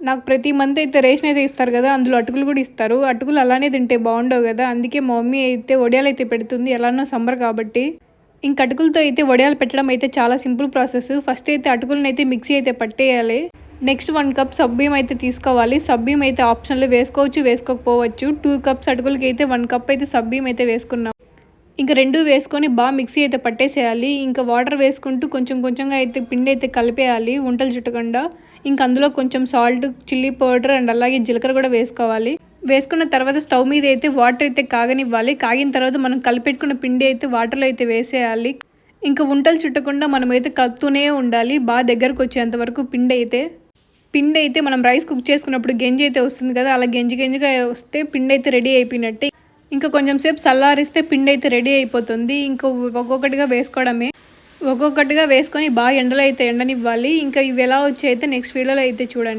నాకు ప్రతి మంత్ అయితే రేషన్ అయితే ఇస్తారు కదా అందులో అటుకులు కూడా ఇస్తారు. అటుకులు అలానే తింటే బాగుండవు కదా అందుకే మా మమ్మీ అయితే వడియాలు అయితే పెడుతుంది ఎలానో సమ్మర్ కాబట్టి. ఇంక అటుకులతో అయితే వడియాలు పెట్టడం అయితే చాలా సింపుల్ ప్రాసెస్. ఫస్ట్ అయితే అటుకులను అయితే మిక్సీ అయితే పట్టేయాలి. నెక్స్ట్ వన్ కప్ సబ్బియం అయితే తీసుకోవాలి. సబ్బియం అయితే ఆప్షన్లో వేసుకోవచ్చు వేసుకోకపోవచ్చు. టూ కప్స్ అటుకులకి అయితే వన్ కప్ అయితే సబ్బీం అయితే వేసుకున్నాం. ఇంకా రెండు వేసుకొని బాగా మిక్సీ అయితే పట్టేసేయాలి. ఇంకా వాటర్ వేసుకుంటూ కొంచెం కొంచెంగా అయితే పిండి అయితే కలిపేయాలి వంటలు చుట్టకుండా. ఇంకా అందులో కొంచెం సాల్ట్ చిల్లీ పౌడర్ అండ్ అలాగే జీలకర్ర కూడా వేసుకోవాలి. వేసుకున్న తర్వాత స్టవ్ మీద అయితే వాటర్ అయితే కాగనివ్వాలి. కాగిన తర్వాత మనం కలిపెట్టుకున్న పిండి అయితే వాటర్లో అయితే వేసేయాలి. ఇంకా వంటలు చుట్టకుండా మనం అయితే కలుపుతూనే ఉండాలి. బాగా దగ్గరకు వచ్చేంత వరకు పిండి అయితే. పిండి అయితే మనం రైస్ కుక్ చేసుకున్నప్పుడు గెంజి అయితే వస్తుంది కదా అలా గెంజి గెంజిగా వస్తే పిండి అయితే రెడీ అయిపోయినట్టే. ఇంకా కొంచెం సేపు చల్లారిస్తే పిండి అయితే రెడీ అయిపోతుంది. ఇంకా ఒక్కొక్కటిగా వేసుకోవడమే. ఒక్కొక్కటిగా వేసుకొని బాగా ఎండలో అయితే ఎండనివ్వాలి. ఇంకా ఇవి ఎలా వచ్చాయితే నెక్స్ట్ వీడియోలో అయితే చూడండి.